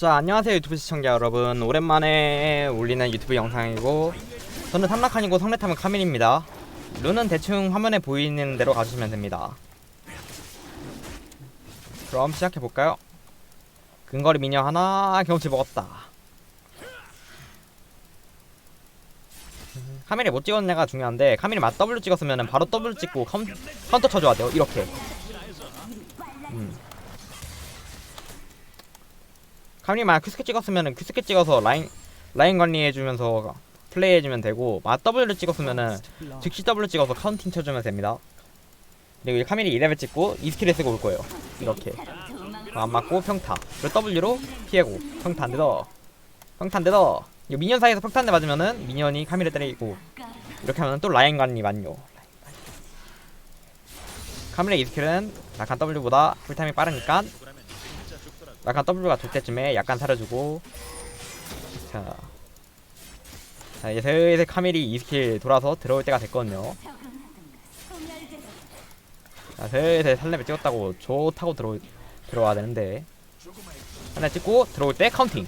자 안녕하세요 유튜브 시청자 여러분. 오랜만에 올리는 유튜브 영상이고 저는 삼락한이고 성내타면 카민입니다. 룬은 대충 화면에 보이는 대로 가주시면 됩니다. 그럼 시작해볼까요? 근거리 미녀 하나 경험치 먹었다. 카밀이 못 찍었냐가 중요한데 카밀이 맞 W 찍었으면 바로 W 찍고 카운, 카운터 쳐줘야 돼요. 이렇게. 음. 카밀이 만약 큐스케 찍었으면은 큐스케 찍어서 라인 라인 관리해주면서 플레이해주면 되고 맞 W를 찍었으면은 즉시 W 찍어서 카운팅 쳐주면 됩니다. 그리고 이 카밀이 2레벨 찍고 이 스킬을 쓰고 올 거예요. 이렇게. 안 맞고 평타. 그리고 W로 피하고. 평타 안 되더 평타 안 되더 이거 미니언 사이에서 평타 한 대 맞으면은 미니언이 카밀을 때리고. 이렇게 하면 또 라인 관리 완료. 카밀의 이 스킬은 약간 W보다 풀타임이 빠르니까 약간 W가 돌 때쯤에 약간 사려주고. 자, 자 이제 슬슬 카밀이 이 스킬 돌아서 들어올 때가 됐거든요. 자 슬슬 살렙을 찍었다고 좋다고 들어 들어와야 되는데. 하나 찍고 들어올 때 카운팅.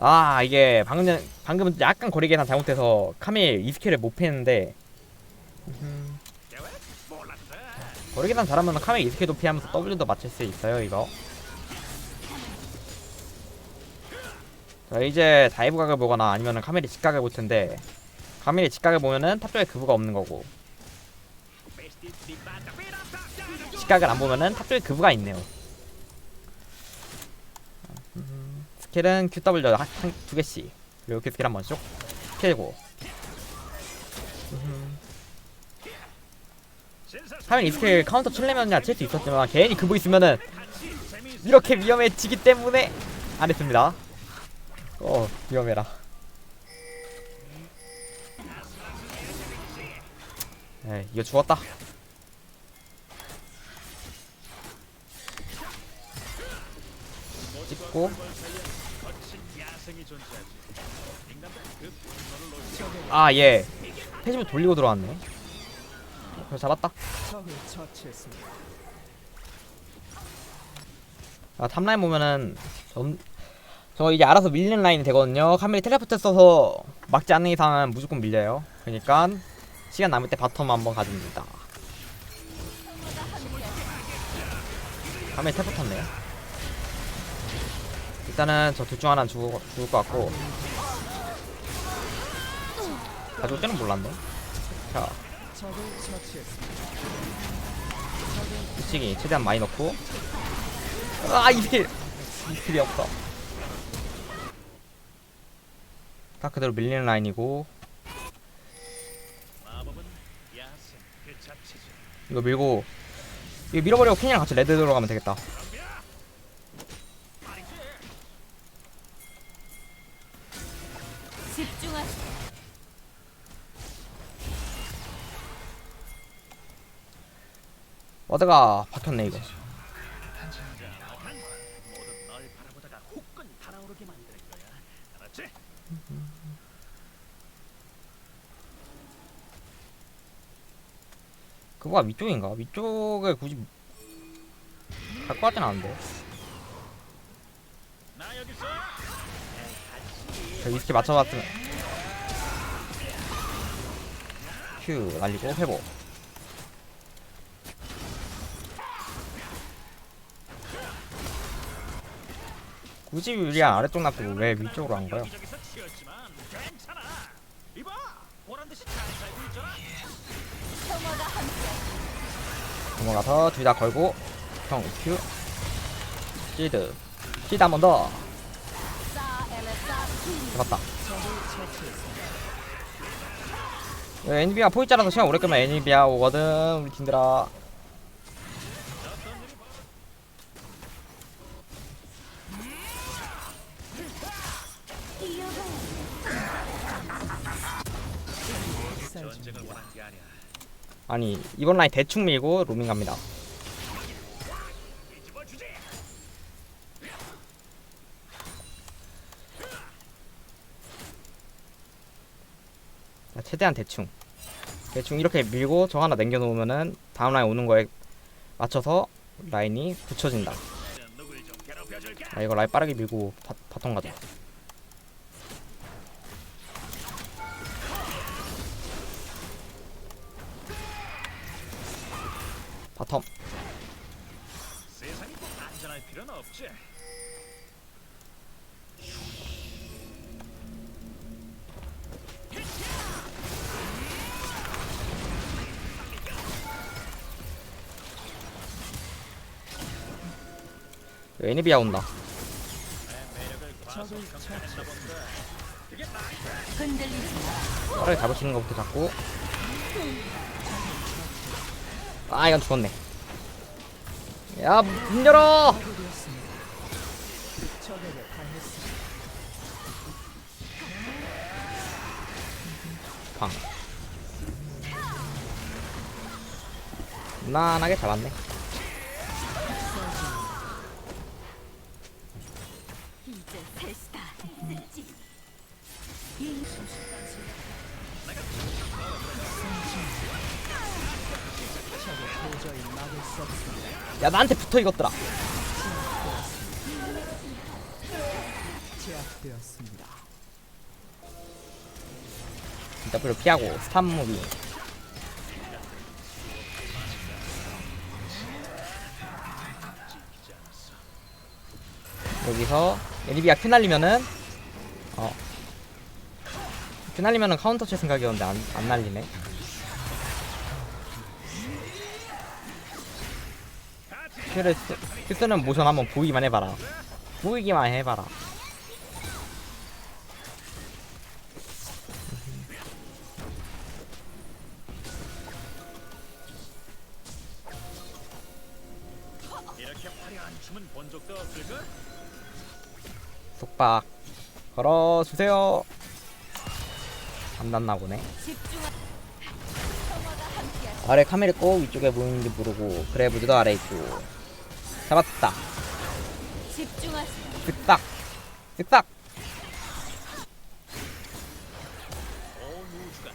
아 이게 방금 방금 약간 거리 계산 잘못해서 카밀 이 스킬을 못 피했는데 계산 잘하면 카밀 이 스킬도 피하면서 W도 맞출 수 있어요 이거. 자 이제 다이브 각을 보거나 아니면은 카밀이 직각을 볼 텐데 카밀이 직각을 보면은 탑 쪽에 그부가 없는 거고. 직각을 안 보면은 탑 쪽에 그부가 있네요. 음, 스킬은 QW 한, 한, 두 개씩. 그리고 그 스킬 한 번씩 피해고. 음. 하면 이 스킬 카운터 칠려면야 칠수 있었지만 괜히 그부 있으면은 이렇게 위험해지기 때문에 안 했습니다. 어 위험해라. 에이 이거 죽었다. 찍고. 아예. 패시브 돌리고 들어왔네 그래서 잡았다. 아 탑라인 보면은 전, 저 이제 알아서 밀리는 라인이 되거든요. 카밀이 텔레포트 써서 막지 않는 이상은 무조건 밀려요. 그러니까 시간 남을 때 바텀 한번 가줍니다. 카밀 텔포트 탔네요. 일단은 저 둘 중 하나는 죽을, 죽을 것 같고. 가져올 때는 몰랐네. 자 미치기 최대한 많이 넣고. 아이 스킬 이 스킬이 없어. 딱 그대로 밀리는 라인이고. 이거 밀고 이거 밀어버리고 캔이랑 같이 레드 들어가면 되겠다. 집중하시. 와드가 박혔네 이거? 그거가 위쪽인가? 위쪽에 굳이 갖고 가진 않은데. 저 위스키 맞춰봤으면. 큐 날리고 회복 굳이 유리한 아래쪽 놔두고 왜 위쪽으로 한 거야? 넘어가서 둘 다 걸고 형 큐 시드 시드 한 번 더. 잡았다 애니비아 포이자라서 시간 오래 끄면 애니비아 오거든 우리 팀들아 아니 이번 라인 대충 밀고 로밍 갑니다 자, 최대한 대충 대충 이렇게 밀고 저 하나 남겨놓으면은 다음 라인 오는 거에 맞춰서 라인이 붙여진다. 아 이거 라인 빠르게 밀고 바, 바텀 가자. 바텀 세상이 꼭 안전할 필요는 없지. 애니비아 온다. 빠르게 잡으시는 것부터 잡고 아 이건 죽었네. 야 문 열어! 방 무난하게 잡았네 야 나한테 붙어 이것들아. W 피하고 스탑 무비. 여기서 애니비아 큐 날리면은 어. 큐 날리면은 카운터 칠 생각이었는데 안, 안 날리네 쓰, 큐 쓰는 모션 한번 보이기만 해봐라. 보이기만 해봐라? 속박. 걸어주세요. 안 났나 보네. 아래 카메라 꼭 위쪽에 보이는지 모르고 그래브즈도 아래 있고 잡았다. 집중하세요. 온 우주가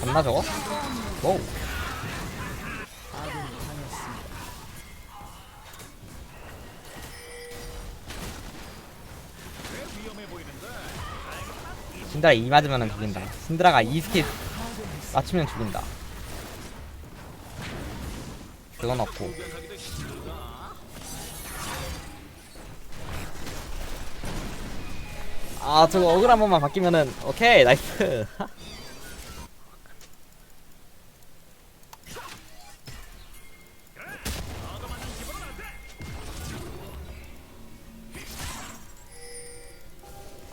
잡나 저거? 오 신드라 2 맞으면 죽인다. 신드라가 2 스킬 맞추면 죽인다. 그건 없고. 아 저거 어글 한 번만 바뀌면은 오케이 나이스.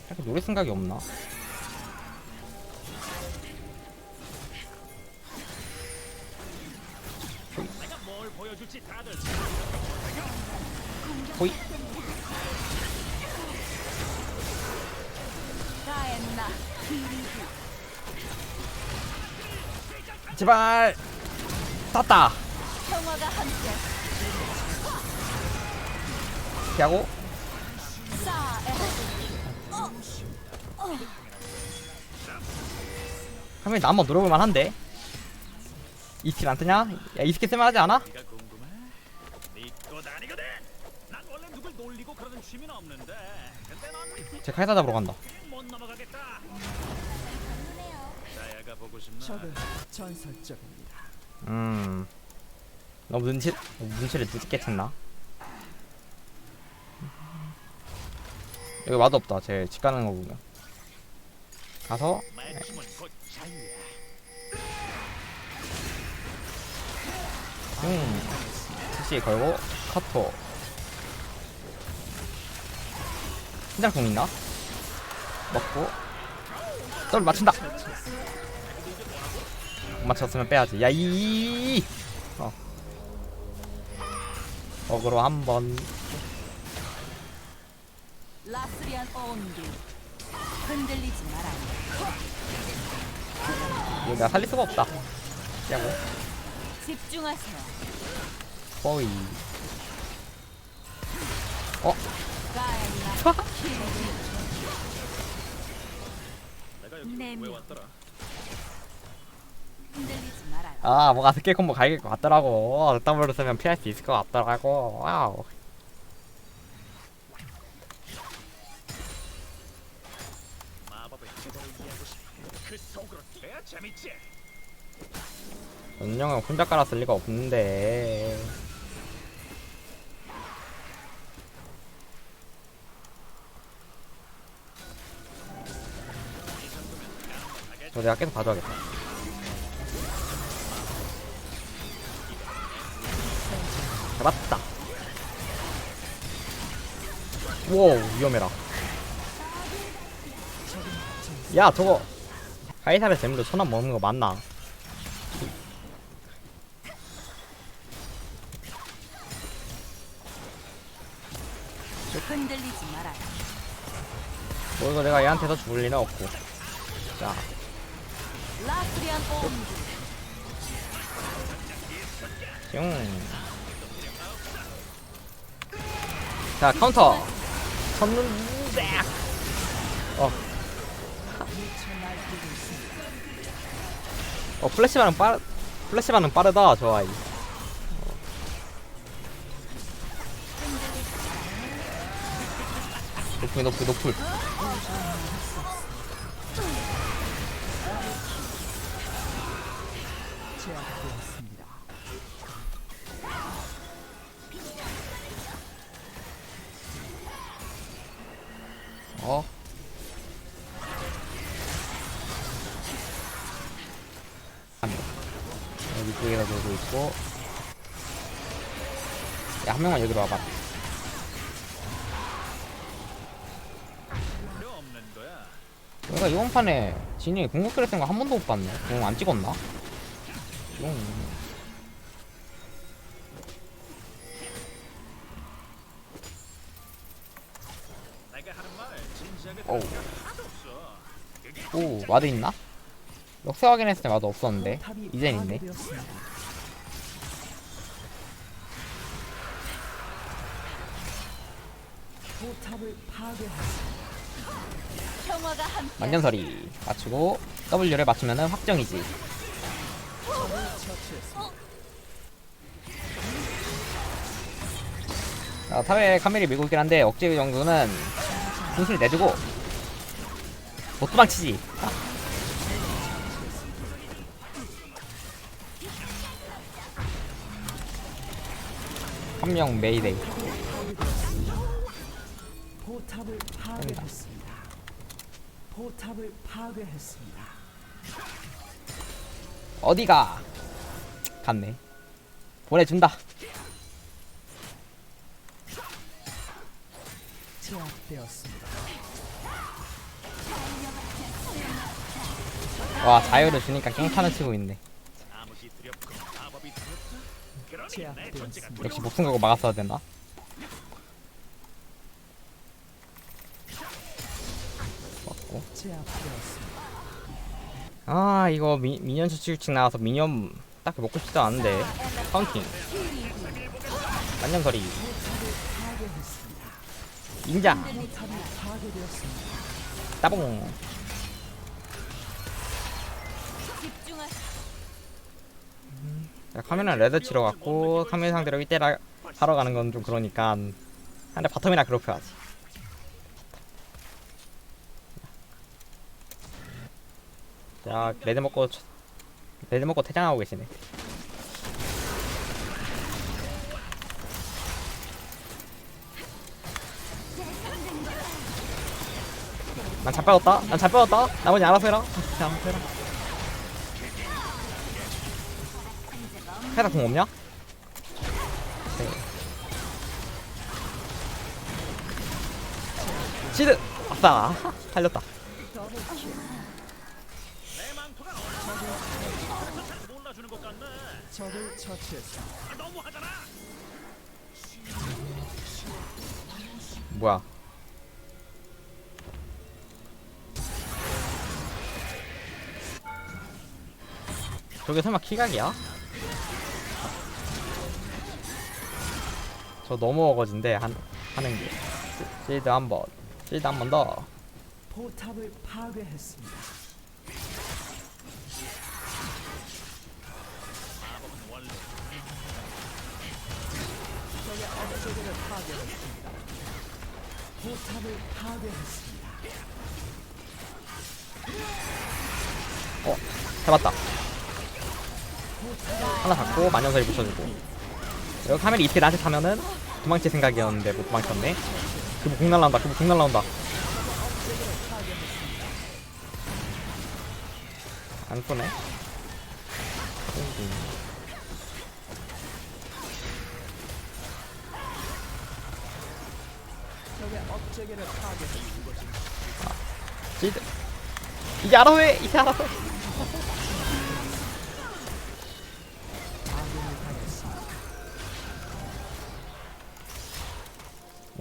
이렇게 노래 생각이 없나? 호이. 제발 땄다. 피하고 싸. 카메라 나 한번 노려볼만 한데 이 스킬 안 뜨냐? 야 이 스킬 쓸만하지 않아? 네가 궁금해? 네것 아니거든. 난 원래 누굴 넌제 칼사 잡으러 간다? 적은 전설적입니다. 음. 너무 눈치 눈치를 늦게 챘나? 여기 맛없다. 제 집 가는 거 보면. 가서. 음. CC 걸고 카토 신장 공 있나? 먹고. 썰 맞춘다. 못 맞췄으면 빼야지. 야이 어. 어그로 한번. 라스리안 온기. 흔들리지 마라. 이거 내가 살릴 수가 없다. 피하고 집중하세요. 거의. 어? 가엔나. 여기 네 왜 명. 왔더라? 흔들리지 말아요. 아 뭔가 스킬 콤보 갈길 것 같더라고 W를 쓰면 피할 수 있을 것 같더라고 와우 마법의 기본을 이해하고 싶어. 그 속으로 돼야 재밌지. 전령은 혼자 깔았을 리가 없는데 저 내가 계속 봐줘야겠다. 잡았다. 우와 위험해라. 야 저거. 카이사의 재물로 천원 먹는 거 맞나? 흔들리지 말아요. 뭐 이거 내가 얘한테서 죽을 리는 없고. 자 라스리안 온기. 슝. 자 카운터 첫눈 딱. 어. 어 플래시 반응 빠르 플래시 반응 빠르다 저 아이. 높이 높이 높이 어. 여기 쪽에다 놀고 있고. 야, 한 명만 여기로 와봐. 내가 이번 판에 진이 궁극기를 쓴거 한 번도 못 봤네. 궁안 찍었나? 용. 내 와드 있나? 역세 확인했을 때 와드 없었는데. 이젠 있네. 만년설이 맞추고 W를 맞추면은 확정이지. 자, 탑에 카멜이 밀고 있긴 한데 억제 정도는 분수를 내주고 못 도망치지. 한 명 메이데이. 포탑을 파괴했습니다. 포탑을 파괴했습니다. 어디가? 갔네. 보내준다. 제압되었습니다. 와 자유를 주니까 깽판을 치고 있네. 역시 목숨 걸고 막았어야 되나? 맞고. 아 이거 미, 미니언 추출칙 나와서 미니언 딱히 먹고 싶지도 않은데 카운팅 포탑이 파괴되었습니다. 따봉 카메라 레드 치러 갔고 카메라 상대로 1대라 하러 가는 건 좀 그러니까. 한대 바텀이나 괴롭혀야지 자 레드 먹고 쳐- 레드 먹고 퇴장하고 계시네. 난잘 빼었다. 난잘 빼었다. 나머지 알아서 해라. 알아서 해라 해다 공 없냐? 네. 시드! 아싸! 살렸다. 뭐야. 저게 설마 키각이야? 저 너무 어거진데 한, 하는 게 실드 한번 실드 한 번 더 포탑을 파괴했습니다. 적의 업체들을 파괴했습니다. 포탑을 파괴했습니다. 어 해봤다 하나 잡고 만년설이 붙여주고 여기 카멜이 이틀 나한테 타면은 도망칠 생각이었는데 못 도망쳤네. 그부 공 날라온다 그부 공 날라온다. 안 쏘네. 이제 이제 알아서 해 이제 알아서 해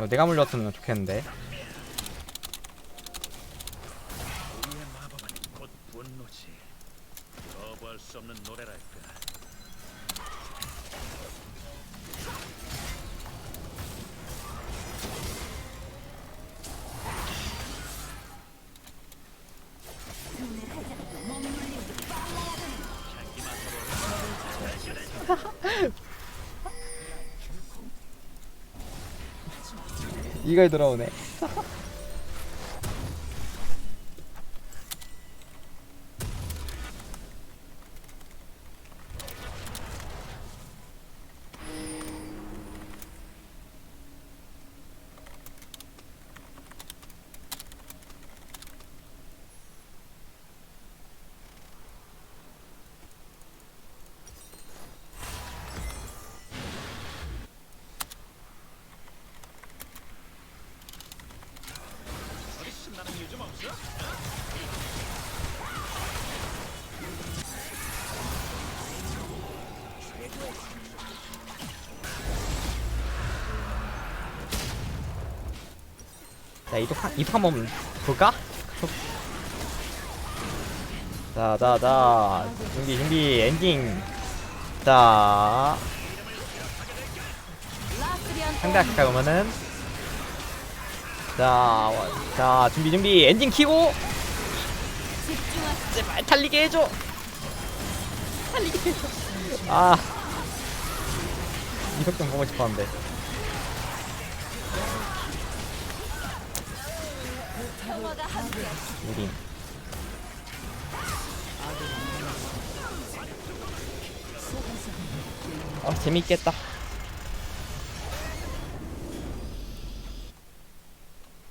내가 물렸으면 좋겠는데 이걸 들어오네 한 이속 한번 볼까? 자자자. 준비 준비. 엔딩. 자. 상대 가까이 오면은. 자, 와- 자 준비 준비. 엔진 키고. 제발 달리게 해줘. 달리게 해줘. 아. 이속 좀 보고 싶었는데 우린. 어 재밌겠다